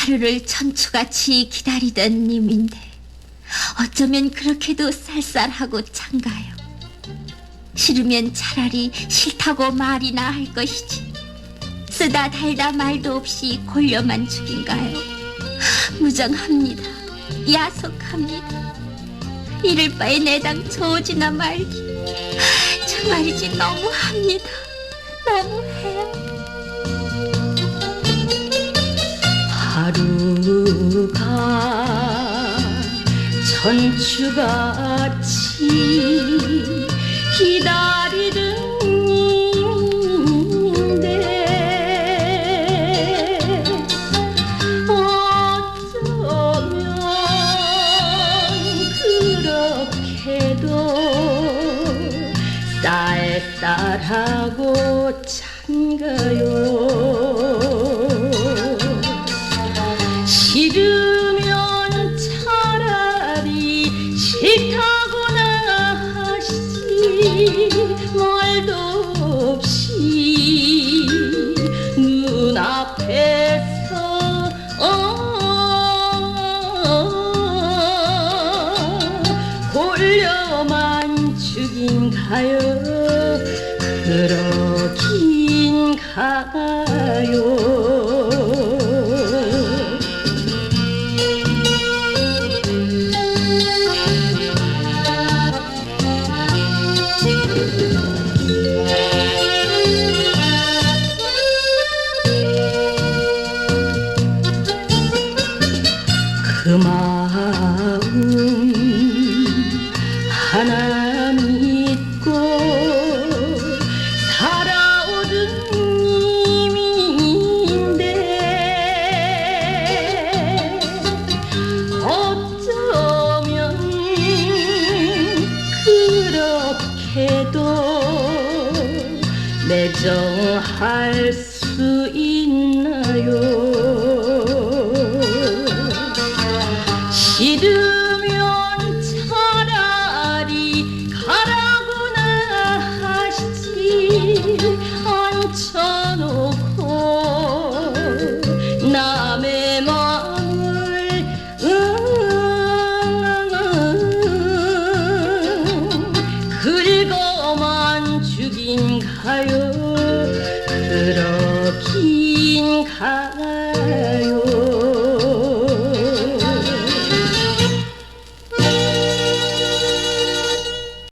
하루를 천추같이 기다리던 님인데 어쩌면 그렇게도 쌀쌀하고 찬가요. 싫으면 차라리 싫다고 말이나 할 것이지. 쓰다 달다 말도 없이 골려만 죽인가요. 무정합니다. 야속합니다. 이를 바에 내당 저지나 말기. 정말이지 너무합니다. 너무해요. 하루가 천추같이 기다리던 님인데 어쩌면 그렇게도 쌀쌀하고 찬가요 말도 없이 눈앞에서 골려만 죽인 가요? 그러긴 가요 마음 하나 믿고 살아오던 님인데 어쩌면 그렇게도 매정할 수 있나요? 가요? 그러긴 가요